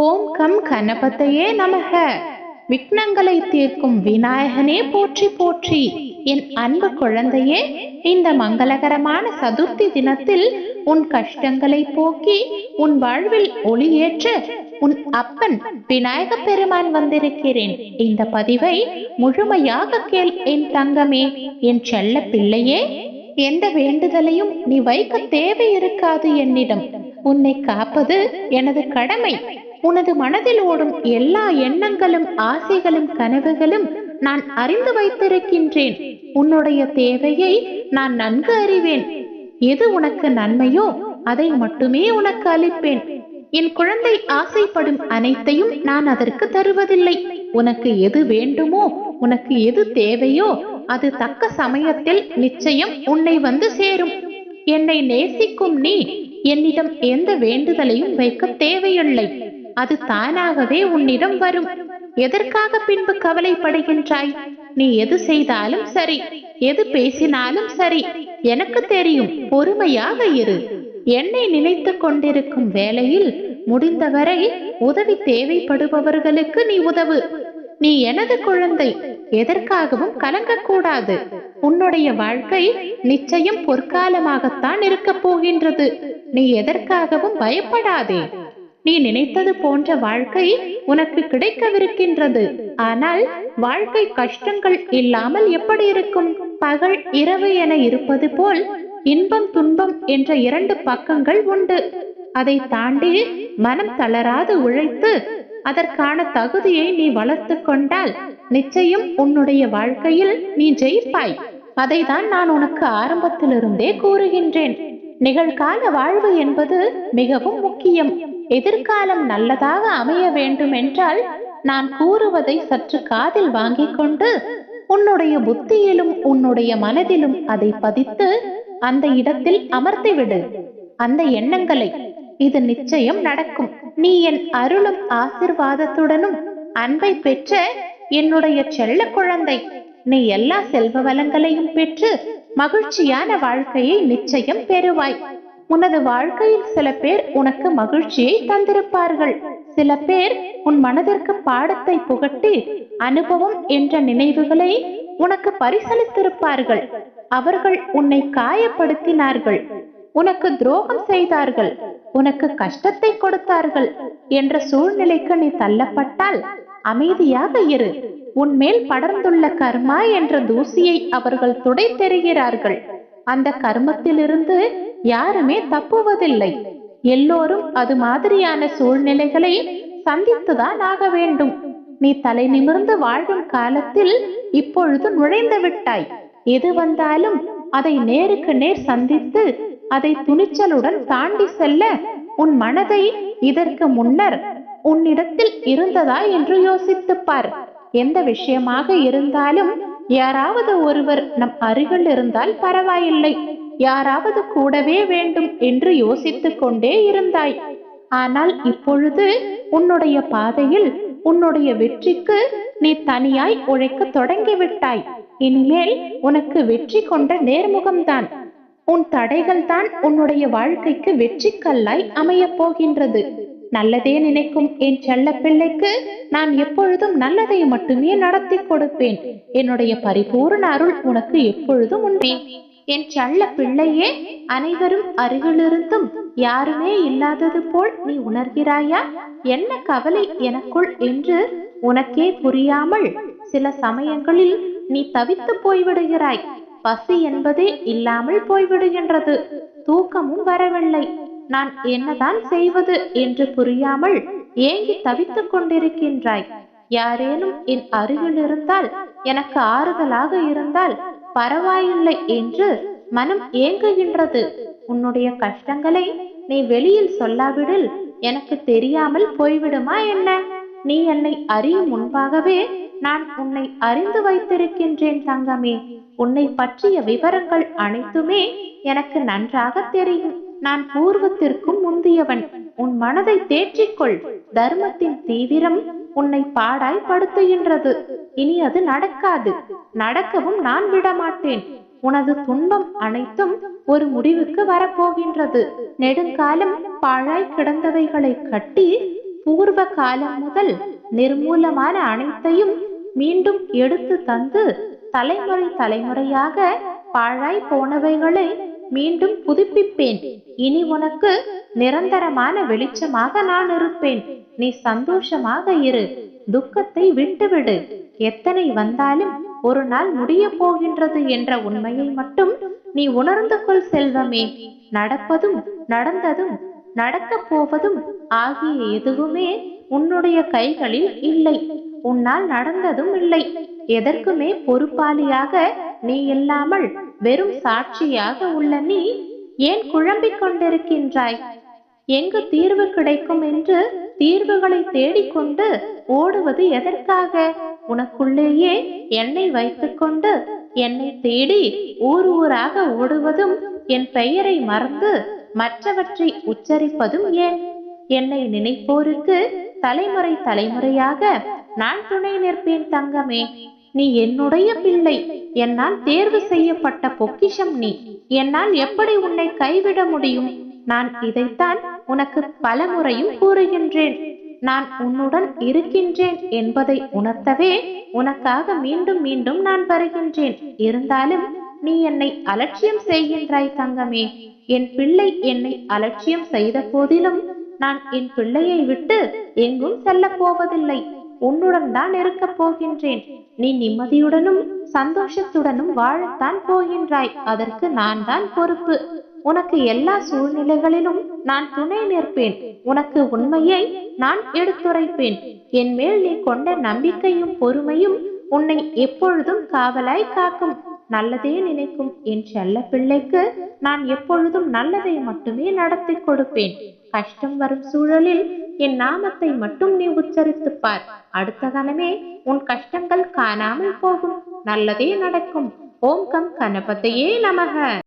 ஓம் come கணபதையே நமக. விக்னங்களை தீர்க்கும் விநாயகனே போற்றி போற்றி. என் அன்பு குழந்தையே இந்த மங்களகரமான சதுர்த்தி தினத்தில் உன் கஷ்டங்களை போக்கி உன் வாழ்வில் ஒளியேற்ற உன் அப்பன் விநாயக பெருமான் வந்திருக்கிறேன். இந்த பதிவை முழுமையாக கேள் என் தங்கமே. என் செல்ல பிள்ளையே எந்த வேண்டுதலையும் நீ வைக்க தேவை இருக்காது என்னிடம். உன்னை காப்பது எனது கடமை. உனது மனதில் ஓடும் எல்லா எண்ணங்களும் ஆசைகளும் கனவுகளும் நான் அறிந்து வைத்திருக்கின்றேன். உன்னுடைய தேவையை நான் நன்கு அறிவேன். எது உனக்கு நன்மையோ அதை மட்டுமே உனக்கு அளிப்பேன். என் குழந்தை ஆசைப்படும் அனைத்தையும் நான் அதற்கு தருவதில்லை. உனக்கு எது வேண்டுமோ உனக்கு எது தேவையோ அது தக்க சமயத்தில் நிச்சயம் உன்னை வந்து சேரும். என்னை நேசிக்கும் நீ என்னிடம் எந்த வேண்டுதலையும் வைக்க தேவையில்லை. அது தானாகவே உன்னிடம் வரும். எதற்காக பின்பு கவலைப்படுகின்றாய்? நீ எது செய்தாலும் சரி. எது பேசினாலும் சரி. எனக்கு தெரியும். பொறுமையாக இரு. என்னை நினைத்து கொண்டிருக்கும் வேளையில் முடிந்தவரை உதவி தேவைப்படுபவர்களுக்கு நீ உதவு. நீ எனது குழந்தை. எதற்காகவும் கலங்கக்கூடாது. உன்னுடைய வாழ்க்கை நிச்சயம் பொற்காலமாகத்தான் இருக்கப் போகின்றது. நீ எதற்காகவும் பயப்படாதே. நீ நினைத்தது போன்ற வாழ்க்கை உனக்கு கிடைக்கவிருக்கின்றது. ஆனால் வாழ்க்கை கஷ்டங்கள் இல்லாமல் எப்படி இருக்கும்? பகல் இரவு என இருப்பது போல் இன்பம் துன்பம் என்ற இரண்டு பக்கங்கள் உண்டு. அதை தாண்டி மனம் தளராது உழைத்து அதற்கான தகுதியை நீ வளர்த்து கொண்டால் நிச்சயம் உன்னுடைய வாழ்க்கையில் நீ ஜெயிப்பாய். அதை தான் நான் உனக்கு ஆரம்பத்திலிருந்தே கூறுகின்றேன். நிகழ்கால வாழ்வு என்பது மிகவும் முக்கியம். எதிர்காலம் நல்லதாக அமைய வேண்டுமென்றால் நான் கூறுவதை சற்று காதில் வாங்கிக் கொண்டு உன்னுடைய புத்தியிலும் உன்னுடைய மனதிலும் அதை பதித்து அந்த இடத்தில் அமர்த்திவிடு அந்த எண்ணங்களை இது நிச்சயம் நடக்கும். நீ என் அருளும் ஆசிர்வாதத்துடனும் அன்பை பெற்ற என்னுடைய செல்ல குழந்தை நீ எல்லா செல்வ வளங்களையும் பெற்று மகிழ்ச்சியான வாழ்க்கையை நிச்சயம் பெறுவாய். உனது வாழ்க்கையில் சில பேர் உனக்கு மகிழ்ச்சியை தந்திருப்பார்கள். சில பேர் உன் மனதிற்கு பாடத்தை புகட்டி அனுபவம் என்ற நினைவுகளை உனக்கு பரிசளித்திருப்பார்கள். அவர்கள் உன்னை காயப்படுத்தினார்கள். உனக்கு துரோகம் செய்தார்கள். உனக்கு கஷ்டத்தை கொடுத்தார்கள் என்ற சூழ்நிலைக்கு நீ தள்ளப்பட்டால் அமைதியாக இரு. உன்மேல் படர்ந்துள்ள கர்மா என்ற தூசியை அவர்கள் துடை தெரிகிறார்கள் அந்த கர்மத்திலிருந்து யாருமே தப்புவதில்லை. எல்லோரும் அது மாதிரியான சூழ்நிலைகளை சந்தித்துதான் ஆக வேண்டும். நீ தலை நிமிர்ந்து வாழும் காலத்தில் இப்பொழுது நுழைந்து விட்டாய். எது வந்தாலும் அதை நேருக்கு நேர் சந்தித்து அதை துணிச்சலுடன் தாண்டி செல்ல உன் மனதை இதற்கு முன்னர் உன்னிடத்தில் இருந்ததா என்று யோசித்துப் பார். எந்த விஷயமாக இருந்தாலும் யாராவது ஒருவர் நம் அருகில் இருந்தால் பரவாயில்லை. யாராவது கூடவே வேண்டும் என்று யோசித்துக் கொண்டே இருந்தாய். ஆனால் இப்பொழுது உன்னுடைய பாதையில் உன்னுடைய வெற்றிக்கு நீ தனியாய் உழைக்க தொடங்கிவிட்டாய். இனிமேல் உனக்கு வெற்றி கொண்ட நேர்முகம்தான். உன் தடைகள் தான் உன்னுடைய வாழ்க்கைக்கு வெற்றி கல்லாய் அமையப் போகின்றது. நல்லதே நினைக்கும் என் செல்ல பிள்ளைக்கு நான் எப்பொழுதும் நல்லதை மட்டுமே நடத்தி கொடுப்பேன். என்னுடைய பரிபூர்ண அருள் உனக்கு எப்பொழுதும் உண்மை என் செல்ல பிள்ளையே அனைவரும் அருகிலிருந்தும் யாருமே இல்லாதது போல் நீ உணர்கிறாயா? என்ன கவலை எனக்குள் என்று உனக்கே புரியாமல் சில சமயங்களில் நீ தவித்து போய்விடுகிறாய். பசி என்பதே இல்லாமல் போய்விடுகின்றது. தூக்கமும் வரவில்லை. நான் என்னதான் செய்வது என்று புரியாமல் ஏங்கி தவித்துக் கொண்டிருக்கின்றாய். யாரேனும் என் அருகில் இருந்தால் எனக்கு ஆறுதலாக இருந்தால் பரவாயில்லை என்று மனம் ஏங்குகின்றது. உன்னுடைய கஷ்டங்களை நீ வெளியில் சொல்லாவிடில் எனக்கு தெரியாமல் போய்விடுமா என்ன? நீ என்னை அறியும் முன்பாகவே நான் உன்னை அறிந்து வைத்திருக்கின்றேன் தங்கமே. உன்னை பற்றிய விவரங்கள் அனைத்துமே எனக்கு நன்றாக தெரியும். நான் பூர்வத்திற்கும் முந்தியவன். உன் மனதை தேற்றிக்கொள். தர்மத்தின் தீவிரம் உன்னை பாடாய் படுத்துகின்றது இனி அது நடக்காது. நடக்கவும் நான் விடமாட்டேன். உனது துன்பம் அனைத்தும் ஒரு முடிவுக்கு வரப்போகின்றது. நெடுங்காலம் பாழாய் கிடந்தவைகளை கட்டி பூர்வ காலம் முதல் நிர்மூலமான அனைத்தையும் மீண்டும் எடுத்து தந்து தலைமுறை தலைமுறையாக பாழாய் போனவைகளை மீண்டும் புதுப்பிப்பேன். இனி உனக்கு நிரந்தரமான வெளிச்சமாக நான் இருப்பேன். நீ சந்தோஷமாக இரு. துக்கத்தை விட்டுவிடு. எத்தனை வந்தாலும் ஒரு நாள் முடிய போகின்றது என்ற உண்மையை மட்டும் நீ உணர்ந்து கொள் செல்வமே. நடப்பதும் நடந்ததும் நடக்கப் போவதும் ஆகிய எதுவுமே உன்னுடைய கைகளில் இல்லை. உன்னால் நடந்ததும் இல்லை. எதற்குமே பொறுப்பாளியாக நீ இல்லாமல் வெறும் சாட்சியாக உள்ள நீ ஏன் குழம்பிக் கொண்டிருக்கின்றாய்? எங்கு தீர்வு கிடைக்கும் என்று தீர்வுகளை தேடிக்கொண்டு ஓடுவது எதற்காக? உனக்குள்ளேயே என்னை வைத்துக்கொண்டு என்னை தேடி ஊர் ஊராக ஓடுவதும் என் பெயரை மறந்து மற்றவற்றை உச்சரிப்பதும் ஏன்? என்னை நினைப்போருக்கு தலைமுறை தலைமுறையாக நான் துணை நிற்பேன் தங்கமே. நீ என்னுடைய பிள்ளை. என்னால் தேர்வு செய்யப்பட்ட பொக்கிஷம் நீ. என்னால் எப்படி உன்னை கைவிட முடியும்? நான் இதைத்தான் உனக்கு பலமுறையும் கூறுகின்றேன். நான் உன்னுடன் இருக்கின்றேன் என்பதை உணர்த்தவே உனக்காக மீண்டும் மீண்டும் நான் வருகின்றேன். இருந்தாலும் நீ என்னை அலட்சியம் செய்கின்றாய் தங்கமே. என் பிள்ளை என்னை அலட்சியம் செய்த போதிலும் நான் என் பிள்ளையை விட்டு எங்கும் செல்லப் போவதில்லை. உன்னுடன் தான் இருக்கப் போகின்றேன். நீ நிம்மதியுடனும் சந்தோஷத்துடனும் வாழத்தான் போகின்றாய். அதற்கு நான் தான் பொறுப்பு. உனக்கு எல்லா சூழ்நிலைகளிலும் நான் துணை நிற்பேன். உனக்கு உண்மையை நான் எடுத்துரைப்பேன். என் மேல் நீ கொண்ட நம்பிக்கையும் பொறுமையும் உன்னை எப்பொழுதும் காவலாய் காக்கும். நல்லதே நினைக்கும் என் செல்ல பிள்ளைக்கு நான் எப்பொழுதும் நல்லதை மட்டுமே நடத்தி கொடுப்பேன். கஷ்டம் வரும் சூழலில் என் நாமத்தை மட்டும் நீ உச்சரித்து பார் அடுத்த கணமே உன் கஷ்டங்கள் காணாமல் போகும். நல்லதே நடக்கும். ஓம் கம் கணபதையே நமக.